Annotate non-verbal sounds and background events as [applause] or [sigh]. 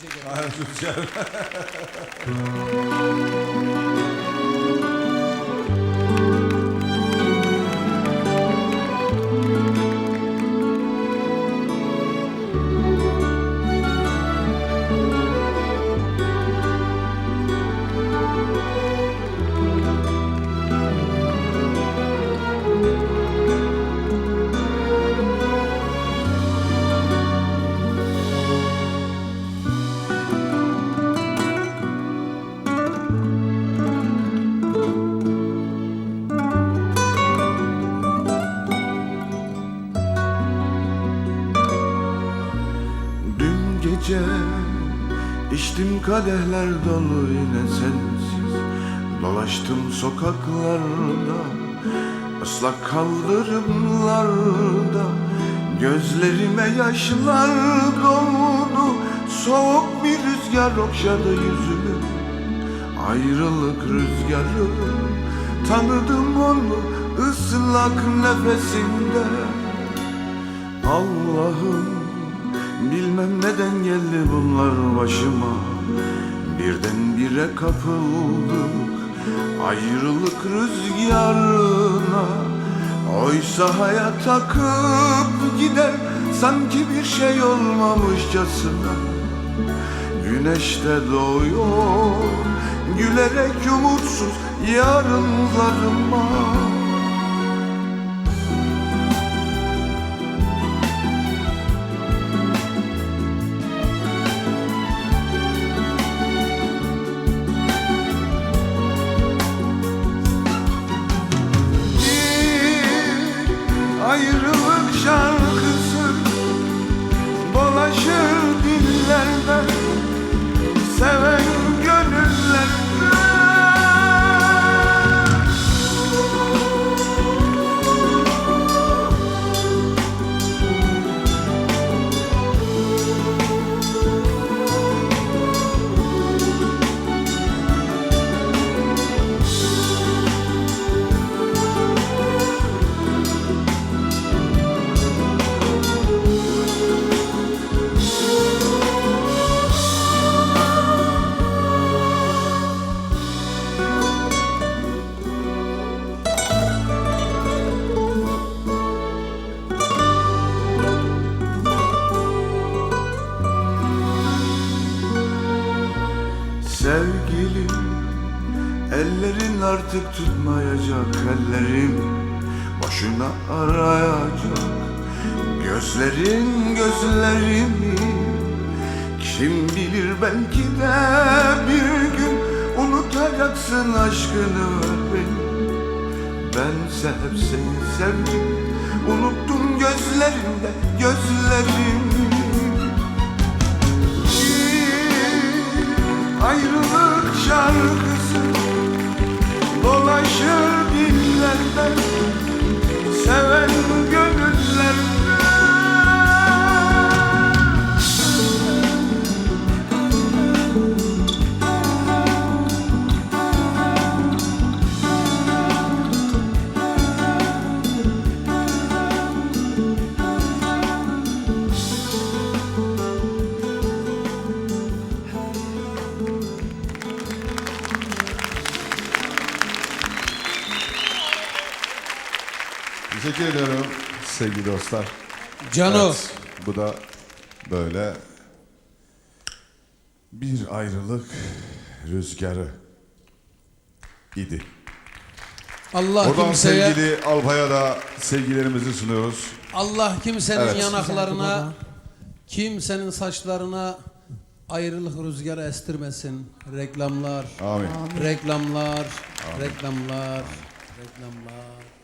ceket. Aynen [laughs] gece içtim kadehler dolu yine sensiz. Dolaştım sokaklarda ıslak kaldırımlarda. Gözlerime yaşlar doldu Soğuk bir rüzgar okşadı yüzümü. Ayrılık rüzgarı Tanıdım onu ıslak nefesinde Allah'ım bilmem neden geldi bunlar başıma. Birdenbire kapıldık ayrılık rüzgarına. Oysa hayat akıp gider sanki bir şey olmamışçasına. Güneşte doğuyor gülerek umutsuz yarınlarıma ayrılık Sevgilim. Ellerin artık tutmayacak ellerim. Boşuna arayacak Gözlerin gözlerimi. Kim bilir belki de bir gün Unutacaksın aşkını. Benim Bense hep seni sevdim şarkısı dolaşır dillerde seven gönüllerde Teşekkür ediyorum sevgili dostlar. Cano. Evet, bu da böyle bir ayrılık rüzgarı idi. Allah Oradan kimseye sevgili Alpay'a da sevgilerimizi sunuyoruz. Allah kimsenin Evet. yanaklarına, kimsenin saçlarına ayrılık rüzgarı estirmesin. Reklamlar, Amin. reklamlar, reklamlar, reklamlar.